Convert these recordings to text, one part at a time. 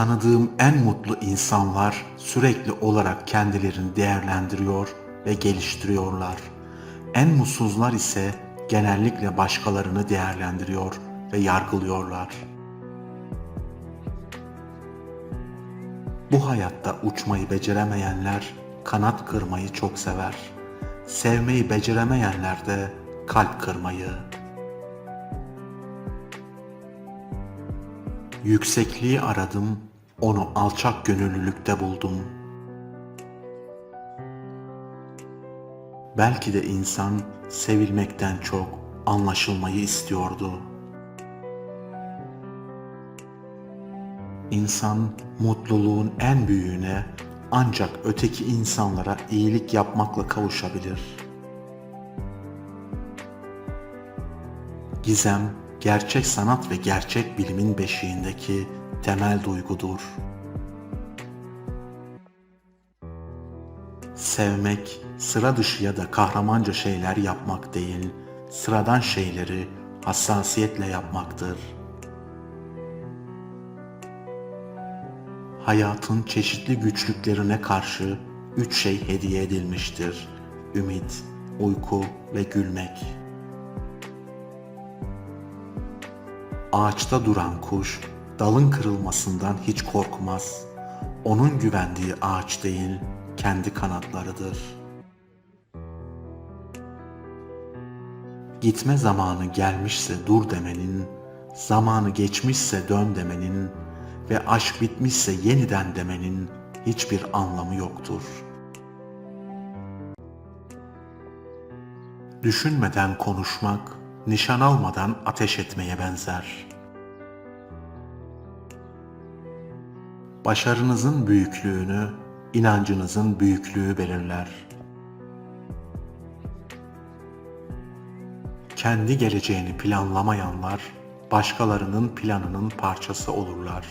Tanıdığım en mutlu insanlar sürekli olarak kendilerini değerlendiriyor ve geliştiriyorlar. En mutsuzlar ise genellikle başkalarını değerlendiriyor ve yargılıyorlar. Bu hayatta uçmayı beceremeyenler kanat kırmayı çok sever. Sevmeyi beceremeyenler de kalp kırmayı. Yüksekliği aradım, onu alçak gönüllülükte buldum. Belki de insan sevilmekten çok anlaşılmayı istiyordu. İnsan mutluluğun en büyüğüne ancak öteki insanlara iyilik yapmakla kavuşabilir. Gizem, gerçek sanat ve gerçek bilimin beşiğindeki temel duygudur. Sevmek, sıra dışı ya da kahramanca şeyler yapmak değil, sıradan şeyleri hassasiyetle yapmaktır. Hayatın çeşitli güçlüklerine karşı üç şey hediye edilmiştir. Ümit, uyku ve gülmek. Ağaçta duran kuş dalın kırılmasından hiç korkmaz. Onun güvendiği ağaç değil, kendi kanatlarıdır. Gitme zamanı gelmişse dur demenin, zamanı geçmişse dön demenin ve aşk bitmişse yeniden demenin hiçbir anlamı yoktur. Düşünmeden konuşmak, nişan almadan ateş etmeye benzer. Başarınızın büyüklüğünü, inancınızın büyüklüğü belirler. Kendi geleceğini planlamayanlar, başkalarının planının parçası olurlar.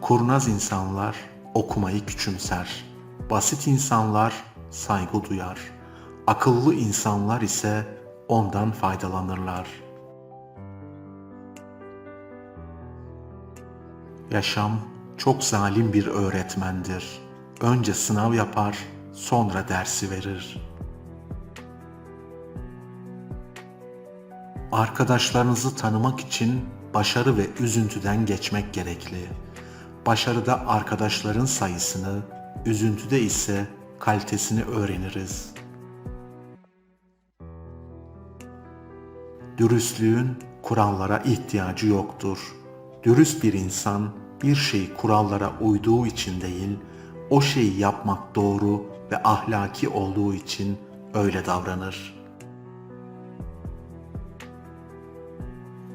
Kurnaz insanlar okumayı küçümser. Basit insanlar saygı duyar. Akıllı insanlar ise ondan faydalanırlar. Yaşam çok zalim bir öğretmendir. Önce sınav yapar, sonra dersi verir. Arkadaşlarınızı tanımak için başarı ve üzüntüden geçmek gerekli. Başarıda arkadaşların sayısını, üzüntüde ise kalitesini öğreniriz. Dürüstlüğün kurallara ihtiyacı yoktur. Dürüst bir insan bir şeyi kurallara uyduğu için değil, o şeyi yapmak doğru ve ahlaki olduğu için öyle davranır.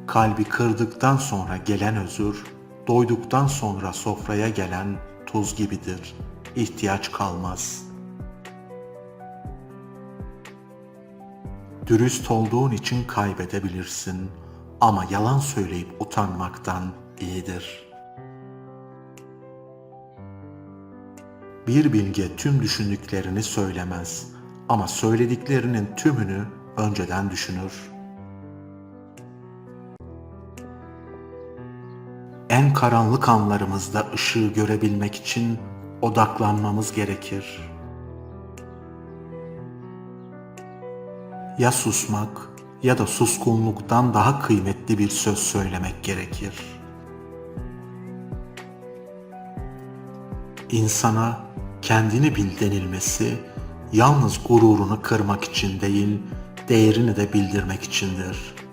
Kalbi kırdıktan sonra gelen özür, doyduktan sonra sofraya gelen tuz gibidir. İhtiyaç kalmaz. Dürüst olduğun için kaybedebilirsin ama yalan söyleyip utanmaktan iyidir. Bir bilge tüm düşündüklerini söylemez ama söylediklerinin tümünü önceden düşünür. En karanlık anlarımızda ışığı görebilmek için odaklanmamız gerekir. Ya susmak ya da suskunluktan daha kıymetli bir söz söylemek gerekir. İnsana kendini bil denilmesi yalnız gururunu kırmak için değil, değerini de bildirmek içindir.''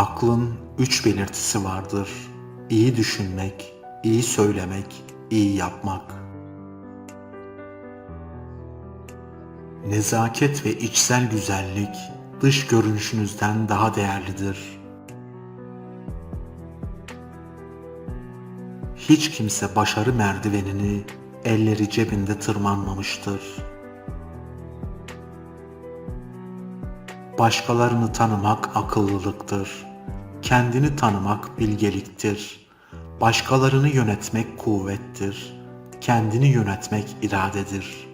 Aklın üç belirtisi vardır. İyi düşünmek, iyi söylemek, iyi yapmak. Nezaket ve içsel güzellik dış görünüşünüzden daha değerlidir. Hiç kimse başarı merdivenini elleri cebinde tırmanmamıştır. Başkalarını tanımak akıllılıktır. Kendini tanımak bilgeliktir. Başkalarını yönetmek kuvvettir. Kendini yönetmek iradedir.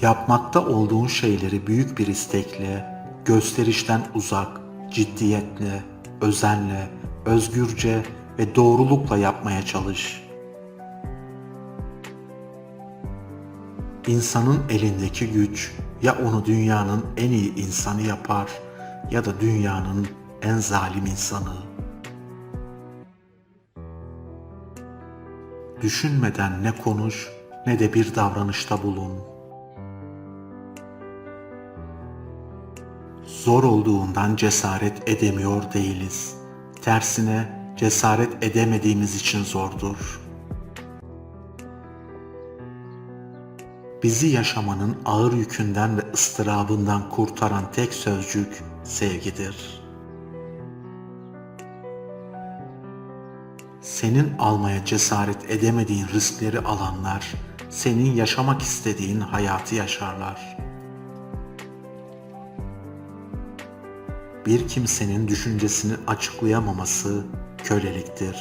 Yapmakta olduğun şeyleri büyük bir istekle, gösterişten uzak, ciddiyetle, özenle, özgürce ve doğrulukla yapmaya çalış. İnsanın elindeki güç ya onu dünyanın en iyi insanı yapar ya da dünyanın en zalim insanı. Düşünmeden ne konuş ne de bir davranışta bulun. Zor olduğundan cesaret edemiyor değiliz. Tersine cesaret edemediğimiz için zordur. Bizi yaşamanın ağır yükünden ve ıstırabından kurtaran tek sözcük sevgidir. Senin almaya cesaret edemediğin riskleri alanlar, senin yaşamak istediğin hayatı yaşarlar. Bir kimsenin düşüncesini açıklayamaması köleliktir.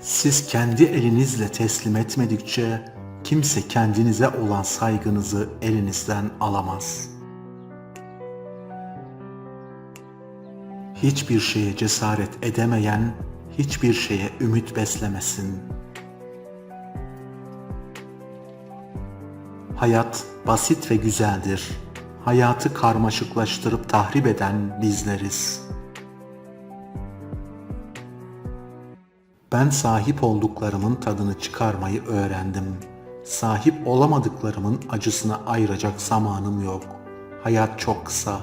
Siz kendi elinizle teslim etmedikçe kimse kendinize olan saygınızı elinizden alamaz. Hiçbir şeye cesaret edemeyen hiçbir şeye ümit beslemesin. Hayat basit ve güzeldir. Hayatı karmaşıklaştırıp tahrip eden bizleriz. Ben sahip olduklarımın tadını çıkarmayı öğrendim. Sahip olamadıklarımın acısına ayıracak zamanım yok. Hayat çok kısa.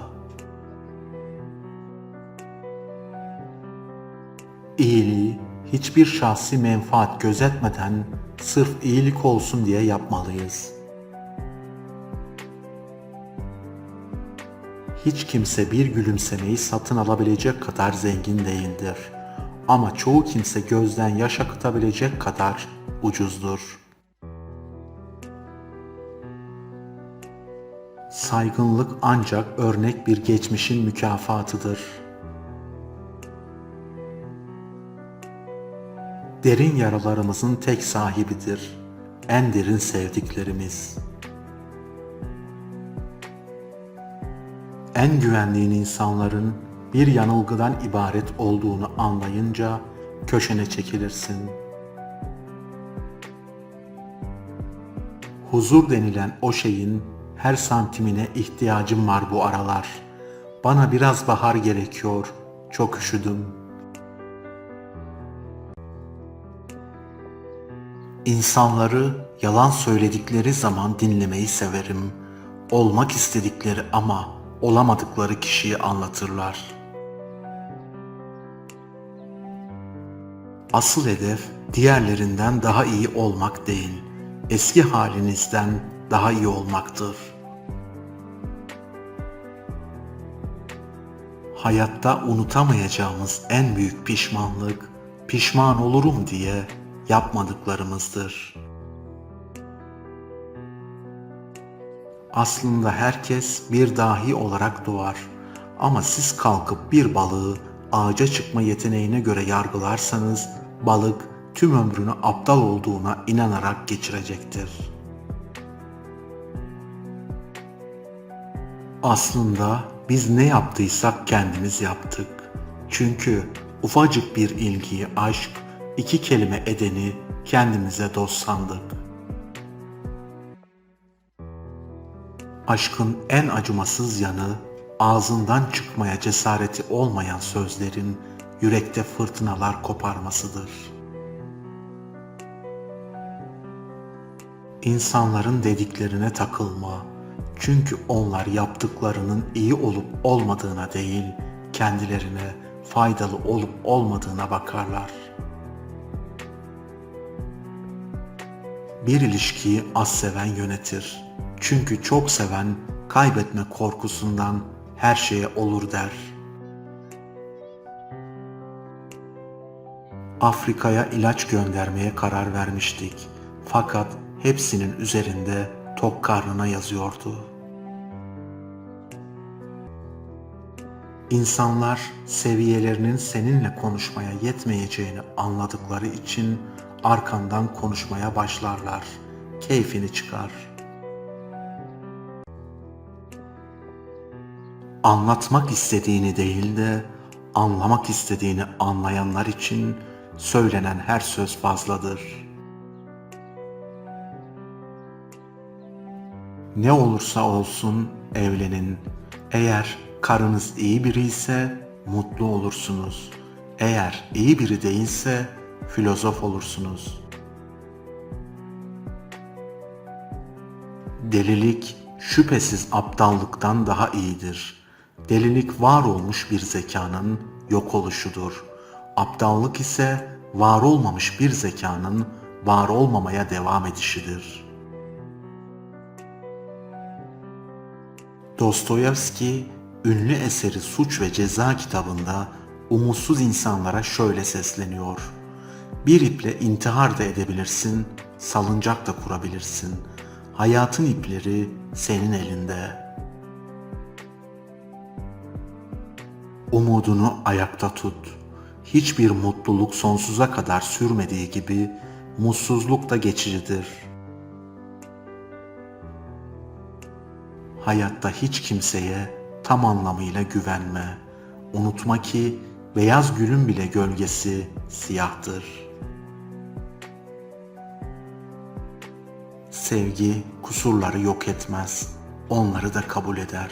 İyiliği hiçbir şahsi menfaat gözetmeden sırf iyilik olsun diye yapmalıyız. Hiç kimse bir gülümsemeyi satın alabilecek kadar zengin değildir.'' ama çoğu kimse gözden yaş akıtabilecek kadar ucuzdur. Saygınlık ancak örnek bir geçmişin mükafatıdır. Derin yaralarımızın tek sahibidir. En derin sevdiklerimiz. En güvendiğin insanların bir yanılgıdan ibaret olduğunu anlayınca köşene çekilirsin. Huzur denilen o şeyin her santimine ihtiyacım var bu aralar. Bana biraz bahar gerekiyor. Çok üşüdüm. İnsanları yalan söyledikleri zaman dinlemeyi severim. Olmak istedikleri ama olamadıkları kişiyi anlatırlar.'' Asıl hedef diğerlerinden daha iyi olmak değil, eski halinizden daha iyi olmaktır. Hayatta unutamayacağımız en büyük pişmanlık, pişman olurum diye yapmadıklarımızdır. Aslında herkes bir dahi olarak doğar ama siz kalkıp bir balığı ağaca çıkma yeteneğine göre yargılarsanız balık tüm ömrünü aptal olduğuna inanarak geçirecektir. Aslında biz ne yaptıysak kendimiz yaptık. Çünkü ufacık bir ilgiyi aşk, iki kelime edeni kendimize dost sandık. Aşkın en acımasız yanı ağzından çıkmaya cesareti olmayan sözlerin yürekte fırtınalar koparmasıdır. İnsanların dediklerine takılma. Çünkü onlar yaptıklarının iyi olup olmadığına değil, kendilerine faydalı olup olmadığına bakarlar. Bir ilişkiyi az seven yönetir. Çünkü çok seven kaybetme korkusundan her şeye olur der.'' Afrika'ya ilaç göndermeye karar vermiştik. Fakat hepsinin üzerinde tok karnına yazıyordu. İnsanlar seviyelerinin seninle konuşmaya yetmeyeceğini anladıkları için arkandan konuşmaya başlarlar. Keyfini çıkar. Anlatmak istediğini değil de anlamak istediğini anlayanlar için söylenen her söz fazladır. Ne olursa olsun evlenin. Eğer karınız iyi biri ise mutlu olursunuz. Eğer iyi biri değilse filozof olursunuz. Delilik şüphesiz aptallıktan daha iyidir. Delilik var olmuş bir zekanın yok oluşudur. Aptallık ise var olmamış bir zekanın var olmamaya devam edişidir.'' Dostoyevski ünlü eseri Suç ve Ceza kitabında umutsuz insanlara şöyle sesleniyor. Bir iple intihar da edebilirsin, salıncak da kurabilirsin. Hayatın ipleri senin elinde. Umudunu ayakta tut. Hiçbir mutluluk sonsuza kadar sürmediği gibi mutsuzluk da geçicidir.'' hayatta hiç kimseye tam anlamıyla güvenme. Unutma ki beyaz gülün bile gölgesi siyahtır. Sevgi kusurları yok etmez, onları da kabul eder.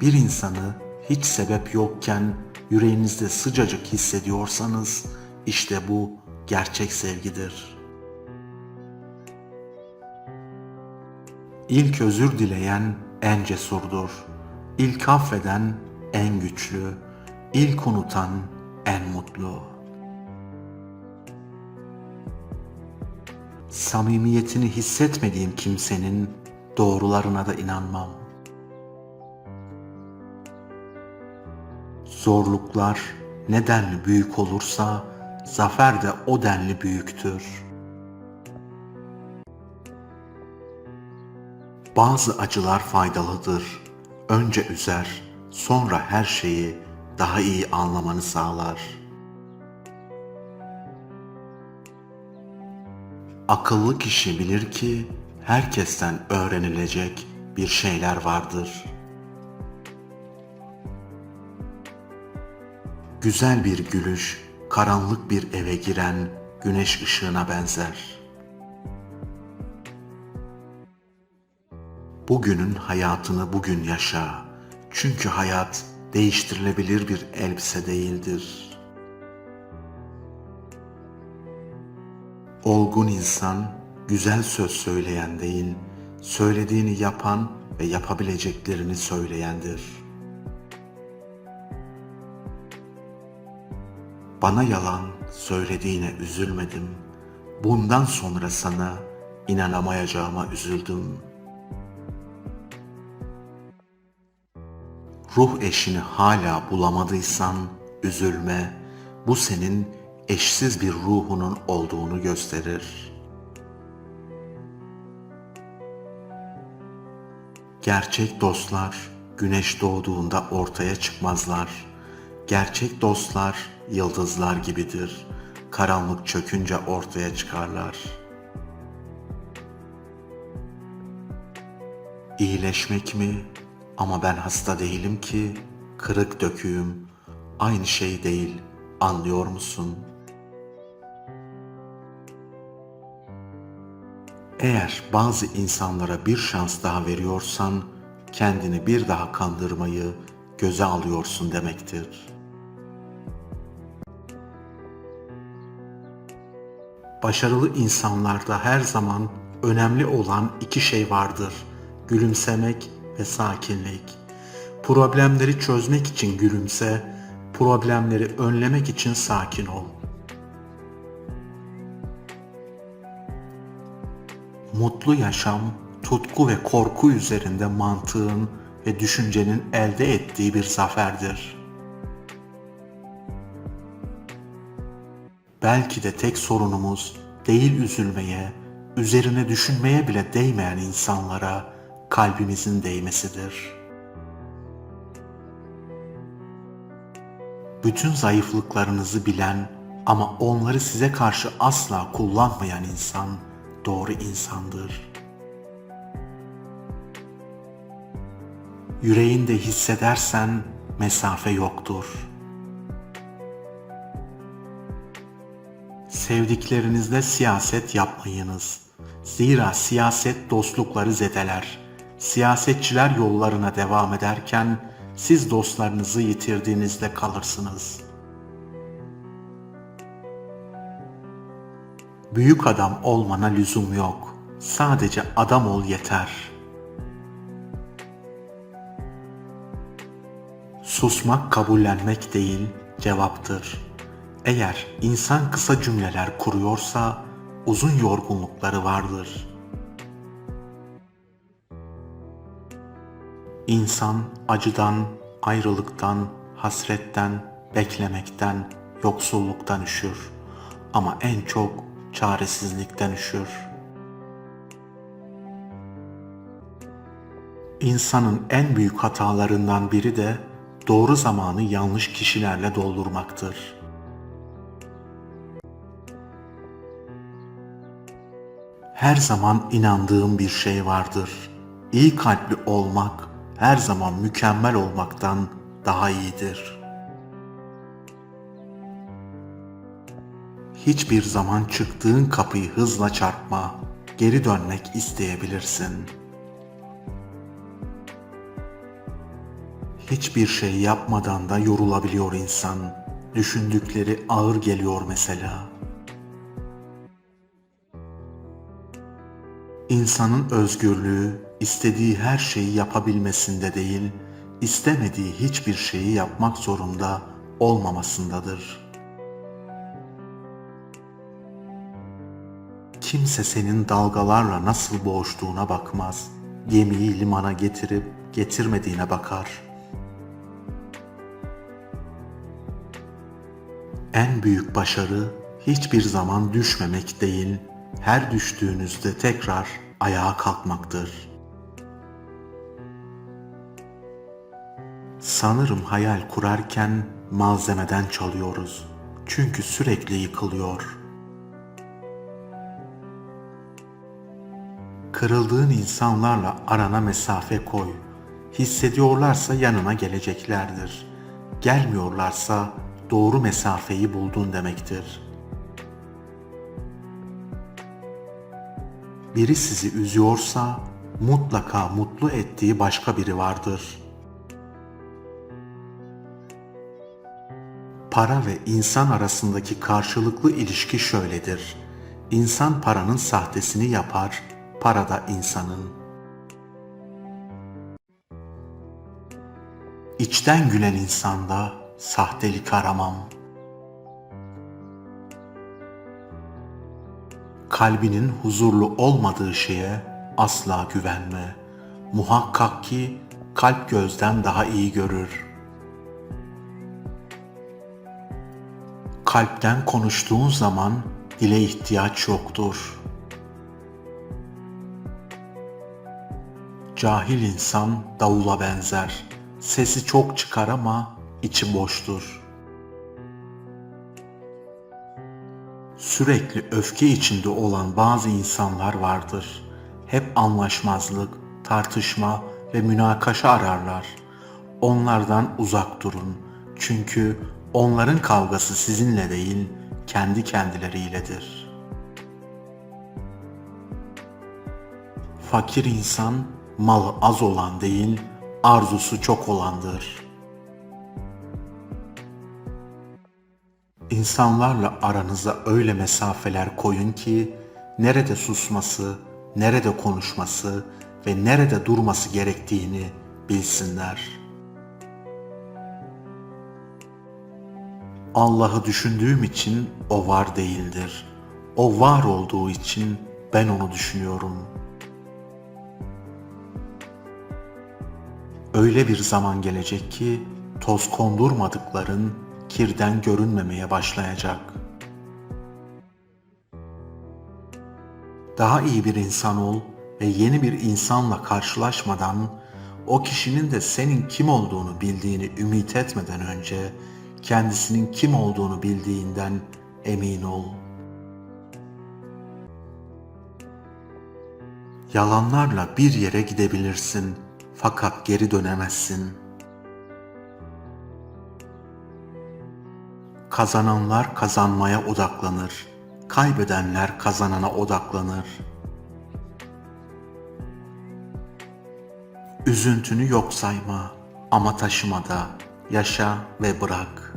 Bir insanı hiç sebep yokken yüreğinizde sıcacık hissediyorsanız işte bu gerçek sevgidir. İlk özür dileyen en cesurdur. İlk affeden en güçlü, ilk unutan en mutlu. Samimiyetini hissetmediğim kimsenin doğrularına da inanmam. Zorluklar ne denli büyük olursa zafer de o denli büyüktür.'' Bazı acılar faydalıdır. Önce üzer, sonra her şeyi daha iyi anlamanı sağlar. Akıllı kişi bilir ki herkesten öğrenilecek bir şeyler vardır. Güzel bir gülüş karanlık bir eve giren güneş ışığına benzer.'' Bugünün hayatını bugün yaşa. Çünkü hayat değiştirilebilir bir elbise değildir. Olgun insan güzel söz söyleyen değil, söylediğini yapan ve yapabileceklerini söyleyendir. Bana yalan söylediğine üzülmedim. Bundan sonra sana inanamayacağıma üzüldüm.'' ruh eşini hala bulamadıysan üzülme. Bu senin eşsiz bir ruhunun olduğunu gösterir. Gerçek dostlar güneş doğduğunda ortaya çıkmazlar. Gerçek dostlar yıldızlar gibidir. Karanlık çökünce ortaya çıkarlar. İyileşmek mi, ama ben hasta değilim ki kırık döküğüm. Aynı şey değil, anlıyor musun? Eğer bazı insanlara bir şans daha veriyorsan, kendini bir daha kandırmayı göze alıyorsun demektir. Başarılı insanlarda her zaman önemli olan iki şey vardır. Gülümsemek ve sakinlik. Problemleri çözmek için gülümse, problemleri önlemek için sakin ol. Mutlu yaşam, tutku ve korku üzerinde mantığın ve düşüncenin elde ettiği bir zaferdir. Belki de tek sorunumuz değil üzülmeye, üzerine düşünmeye bile değmeyen insanlara kalbimizin değmesidir. Bütün zayıflıklarınızı bilen Ama onları size karşı asla kullanmayan insan doğru insandır. Yüreğinde hissedersen mesafe yoktur. Sevdiklerinizle siyaset yapmayınız. Zira siyaset dostlukları zedeler. Siyasetçiler yollarına devam ederken siz dostlarınızı yitirdiğinizde kalırsınız. Büyük adam olmana lüzum yok. Sadece adam ol yeter. Susmak kabullenmek değil, cevaptır. Eğer insan kısa cümleler kuruyorsa uzun yorgunlukları vardır. İnsan acıdan, ayrılıktan, hasretten, beklemekten, yoksulluktan üşür. Ama en çok çaresizlikten üşür. İnsanın en büyük hatalarından biri de doğru zamanı yanlış kişilerle doldurmaktır. Her zaman inandığım bir şey vardır. İyi kalpli olmak her zaman mükemmel olmaktan daha iyidir. Hiçbir zaman çıktığın kapıyı hızla çarpma, geri dönmek isteyebilirsin. Hiçbir şey yapmadan da yorulabiliyor insan. Düşündükleri ağır geliyor mesela. İnsanın özgürlüğü istediği her şeyi yapabilmesinde değil, istemediği hiçbir şeyi yapmak zorunda olmamasındadır. Kimse senin dalgalarla nasıl boğuştuğuna bakmaz. Gemiyi limana getirip getirmediğine bakar. En büyük başarı hiçbir zaman düşmemek değil, her düştüğünüzde tekrar ayağa kalkmaktır. Sanırım hayal kurarken malzemeden çalıyoruz. Çünkü sürekli yıkılıyor. Kırıldığın insanlarla arana mesafe koy. Hissediyorlarsa yanına geleceklerdir. Gelmiyorlarsa doğru mesafeyi buldun demektir.'' Biri sizi üzüyorsa mutlaka mutlu ettiği başka biri vardır. Para ve insan arasındaki karşılıklı ilişki şöyledir. İnsan paranın sahtesini yapar, para da insanın. İçten gülen insanda sahtelik aramam.'' Kalbinin huzurlu olmadığı şeye asla güvenme. Muhakkak ki kalp gözden daha iyi görür. Kalpten konuştuğun zaman dile ihtiyaç yoktur. Cahil insan davula benzer. Sesi çok çıkar ama içi boştur.'' Sürekli öfke içinde olan bazı insanlar vardır. Hep anlaşmazlık, tartışma ve münakaşa ararlar. Onlardan uzak durun. Çünkü onların kavgası sizinle değil, kendi kendileriyledir. Fakir insan malı az olan değil, arzusu çok olandır.'' İnsanlarla aranıza öyle mesafeler koyun ki nerede susması, nerede konuşması ve nerede durması gerektiğini bilsinler. Allah'ı düşündüğüm için o var değildir. O var olduğu için ben onu düşünüyorum. Öyle bir zaman gelecek ki toz kondurmadıkların kirden görünmemeye başlayacak. Daha iyi bir insan ol ve yeni bir insanla karşılaşmadan o kişinin de senin kim olduğunu bildiğini ümit etmeden önce kendisinin kim olduğunu bildiğinden emin ol. Yalanlarla bir yere gidebilirsin fakat geri dönemezsin. Kazananlar kazanmaya odaklanır, kaybedenler kazanana odaklanır. Üzüntünü yok sayma ama taşıma da, yaşa ve bırak.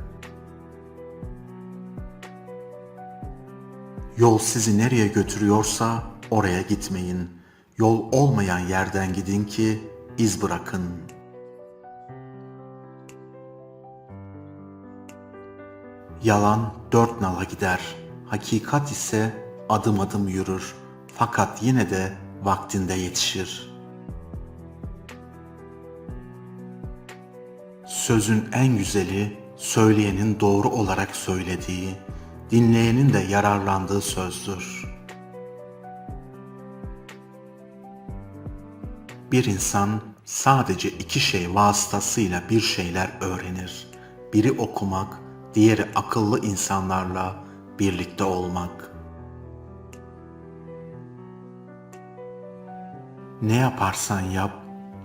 Yol sizi nereye götürüyorsa oraya gitmeyin. Yol olmayan yerden gidin ki iz bırakın. Yalan dört nala gider. Hakikat ise adım adım yürür. Fakat yine de vaktinde yetişir. Sözün en güzeli söyleyenin doğru olarak söylediği, dinleyenin de yararlandığı sözdür. Bir insan sadece iki şey vasıtasıyla bir şeyler öğrenir. Biri okumak, diğeri akıllı insanlarla birlikte olmak. Ne yaparsan yap,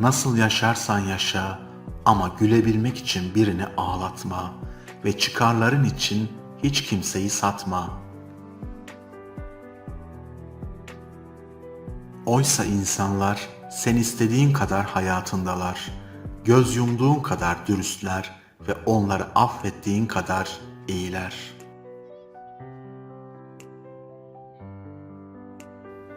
nasıl yaşarsan yaşa ama gülebilmek için birini ağlatma ve çıkarların için hiç kimseyi satma. Oysa insanlar sen istediğin kadar hayatındalar. Göz yumduğun kadar dürüstler ve onları affettiğin kadar iyiler.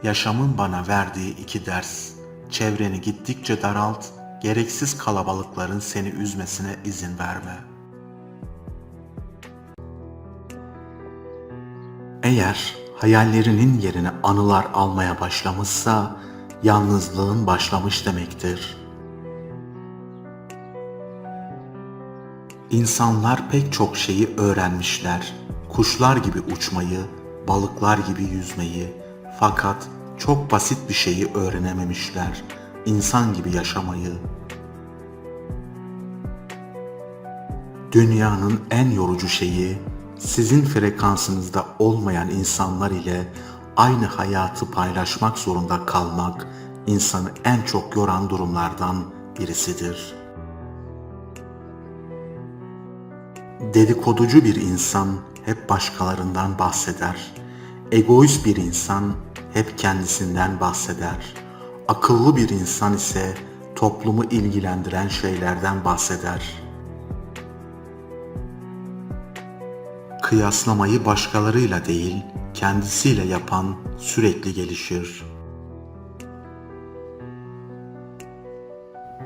Yaşamın bana verdiği iki ders. Çevreni gittikçe daralt, gereksiz kalabalıkların seni üzmesine izin verme. Eğer hayallerinin yerine anılar almaya başlamışsa yalnızlığın başlamış demektir. İnsanlar pek çok şeyi öğrenmişler. Kuşlar gibi uçmayı, balıklar gibi yüzmeyi. Fakat çok basit bir şeyi öğrenememişler. İnsan gibi yaşamayı. Dünyanın en yorucu şeyi sizin frekansınızda olmayan insanlar ile aynı hayatı paylaşmak zorunda kalmak insanı en çok yoran durumlardan birisidir. Dedikoducu bir insan hep başkalarından bahseder. Egoist bir insan hep kendisinden bahseder. Akıllı bir insan ise toplumu ilgilendiren şeylerden bahseder. Kıyaslamayı başkalarıyla değil, kendisiyle yapan sürekli gelişir.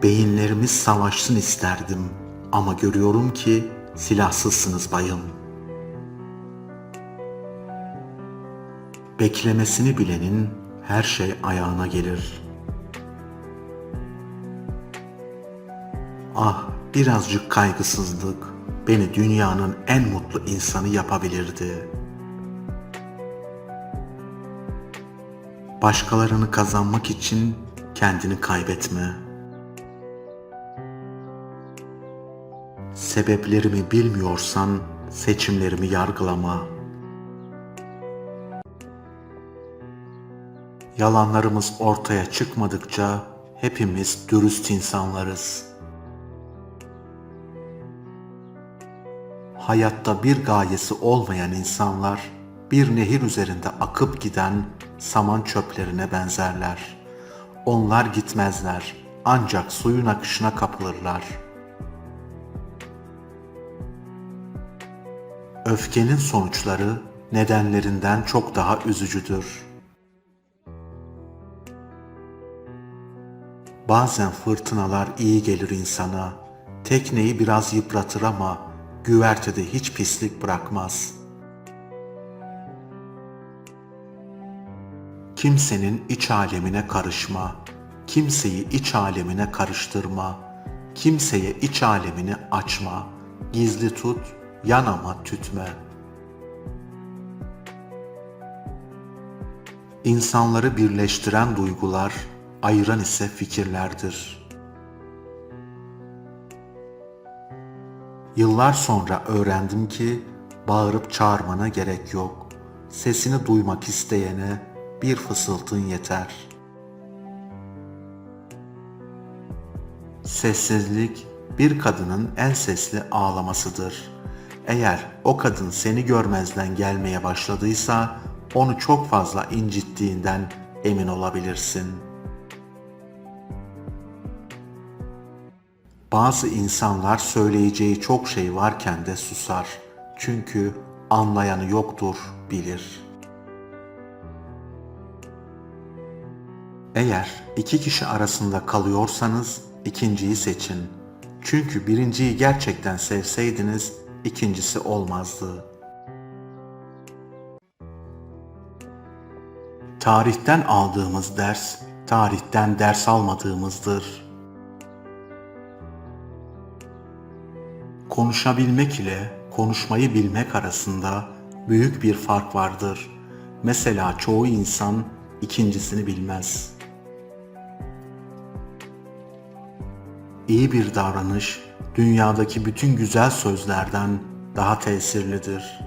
Beyinlerimiz savaşsın isterdim ama görüyorum ki silahsızsınız bayım. Beklemesini bilenin her şey ayağına gelir. Ah, birazcık kaygısızlık beni dünyanın en mutlu insanı yapabilirdi. Başkalarını kazanmak için kendini kaybetme. Sebeplerimi bilmiyorsan seçimlerimi yargılama. Yalanlarımız ortaya çıkmadıkça hepimiz dürüst insanlarız. Hayatta bir gayesi olmayan insanlar bir nehir üzerinde akıp giden saman çöplerine benzerler. Onlar gitmezler ancak suyun akışına kapılırlar. Öfkenin sonuçları nedenlerinden çok daha üzücüdür. Bazen fırtınalar iyi gelir insana. Tekneyi biraz yıpratır ama güvertede hiç pislik bırakmaz. Kimsenin iç alemine karışma. Kimseyi iç alemine karıştırma. Kimseye iç alemini açma. Gizli tut, yanama tütme. İnsanları birleştiren duygular, ayıran ise fikirlerdir. Yıllar sonra öğrendim ki bağırıp çağırmana gerek yok. Sesini duymak isteyene bir fısıltın yeter. Sessizlik bir kadının en sesli ağlamasıdır. Eğer o kadın seni görmezden gelmeye başladıysa onu çok fazla incittiğinden emin olabilirsin. Bazı insanlar söyleyeceği çok şey varken de susar. Çünkü anlayanı yoktur, bilir. Eğer iki kişi arasında kalıyorsanız ikinciyi seçin. Çünkü birinciyi gerçekten sevseydiniz ikincisi olmazdı. Tarihten aldığımız ders, tarihten ders almadığımızdır. Konuşabilmek ile konuşmayı bilmek arasında büyük bir fark vardır. Mesela çoğu insan ikincisini bilmez. İyi bir davranış dünyadaki bütün güzel sözlerden daha tesirlidir.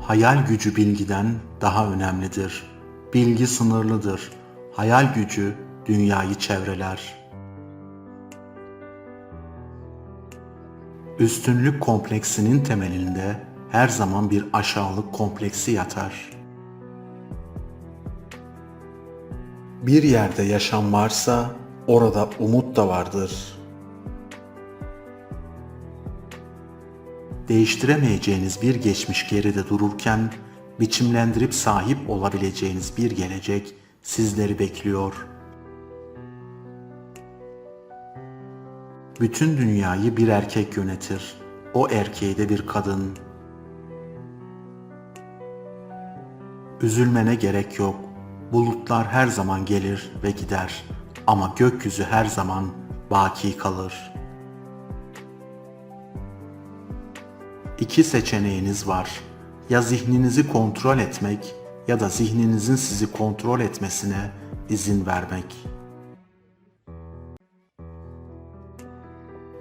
Hayal gücü bilgiden daha önemlidir. Bilgi sınırlıdır. Hayal gücü dünyayı çevreler. Üstünlük kompleksinin temelinde her zaman bir aşağılık kompleksi yatar. Bir yerde yaşam varsa orada umut da vardır. Değiştiremeyeceğiniz bir geçmiş geride dururken biçimlendirip sahip olabileceğiniz bir gelecek sizleri bekliyor. Bütün dünyayı bir erkek yönetir. O erkeği de bir kadın. Üzülmene gerek yok. Bulutlar her zaman gelir ve gider ama gökyüzü her zaman baki kalır. İki seçeneğiniz var. Ya zihninizi kontrol etmek ya da zihninizin sizi kontrol etmesine izin vermek.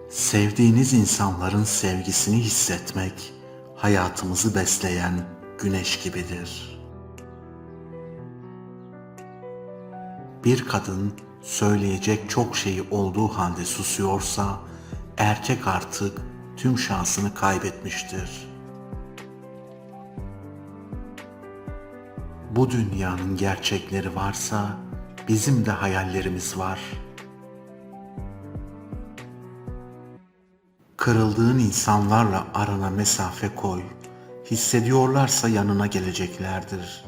Sevdiğiniz insanların sevgisini hissetmek hayatımızı besleyen güneş gibidir. Bir kadın söyleyecek çok şeyi olduğu halde susuyorsa erkek artık tüm şansını kaybetmiştir. Bu dünyanın gerçekleri varsa bizim de hayallerimiz var. Kırıldığın insanlarla arana mesafe koy. Hissediyorlarsa yanına geleceklerdir.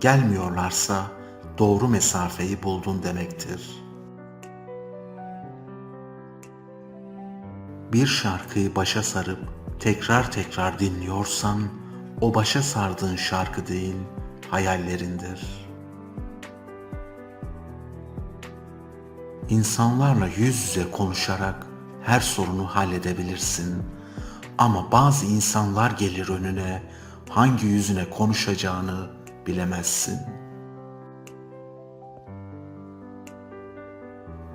Gelmiyorlarsa doğru mesafeyi buldun demektir. Bir şarkıyı başa sarıp tekrar tekrar dinliyorsan o başa sardığın şarkı değil, hayallerindir. İnsanlarla yüz yüze konuşarak her sorunu halledebilirsin. Ama bazı insanlar gelir önüne, hangi yüzüne konuşacağını bilemezsin.''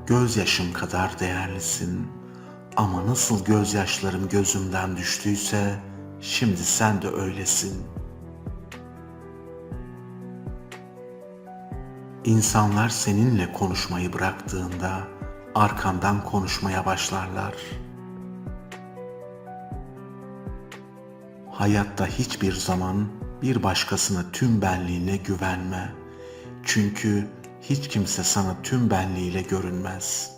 Gözyaşım kadar değerlisin. Ama nasıl gözyaşlarım gözümden düştüyse şimdi sen de öylesin. İnsanlar seninle konuşmayı bıraktığında arkandan konuşmaya başlarlar. Hayatta hiçbir zaman bir başkasına tüm benliğine güvenme. Çünkü hiç kimse sana tüm benliğiyle görünmez.